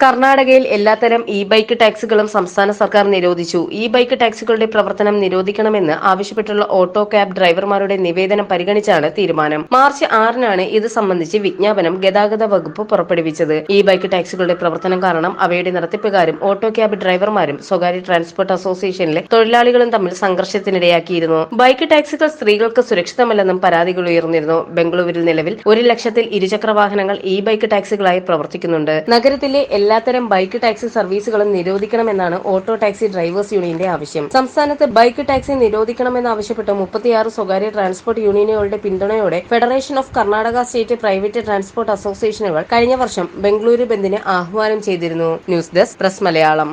കർണാടകയിൽ എല്ലാത്തരം E bike ടാക്സികളും സംസ്ഥാന സർക്കാർ നിരോധിച്ചു. ഇ ബൈക്ക് ടാക്സികളുടെ പ്രവർത്തനം നിരോധിക്കണമെന്ന് ആവശ്യപ്പെട്ടുള്ള ഓട്ടോ ക്യാബ് ഡ്രൈവർമാരുടെ നിവേദനം പരിഗണിച്ചാണ് തീരുമാനം. മാർച്ച് ആറിനാണ് ഇത് സംബന്ധിച്ച് വിജ്ഞാപനം ഗതാഗത വകുപ്പ് പുറപ്പെടുവിച്ചത്. ഇ ബൈക്ക് ടാക്സികളുടെ പ്രവർത്തനം കാരണം അവയുടെ നടത്തിപ്പുകാരും ഓട്ടോ ക്യാബ് ഡ്രൈവർമാരും സ്വകാര്യ ട്രാൻസ്പോർട്ട് അസോസിയേഷനിലെ തൊഴിലാളികളും തമ്മിൽ സംഘർഷത്തിനിടയാക്കിയിരുന്നു. ബൈക്ക് ടാക്സികൾ സ്ത്രീകൾക്ക് സുരക്ഷിതമല്ലെന്നും പരാതികൾ ഉയർന്നിരുന്നു. ബംഗളൂരുവിൽ നിലവിൽ ഒരു ലക്ഷത്തിൽ ഇരുചക്ര വാഹനങ്ങൾ ഇ ബൈക്ക് ടാക്സികളായി പ്രവർത്തിക്കുന്നുണ്ട്. നഗരത്തിലെ എല്ലാത്തരം ബൈക്ക് ടാക്സി സർവീസുകളും നിരോധിക്കണമെന്നാണ് ഓട്ടോ ടാക്സി ഡ്രൈവേഴ്സ് യൂണിയന്റെ ആവശ്യം. സംസ്ഥാനത്ത് ബൈക്ക് ടാക്സി നിരോധിക്കണമെന്നാവശ്യപ്പെട്ട് മുപ്പത്തിയാറ് സ്വകാര്യ ട്രാൻസ്പോർട്ട് യൂണിയനുകളുടെ പിന്തുണയോടെ federation of Karnataka state private transport അസോസിയേഷനുകൾ കഴിഞ്ഞ വർഷം ബംഗളൂരു ബന്ദിന് ആഹ്വാനം ചെയ്തിരുന്നു. News desk press Malayalam.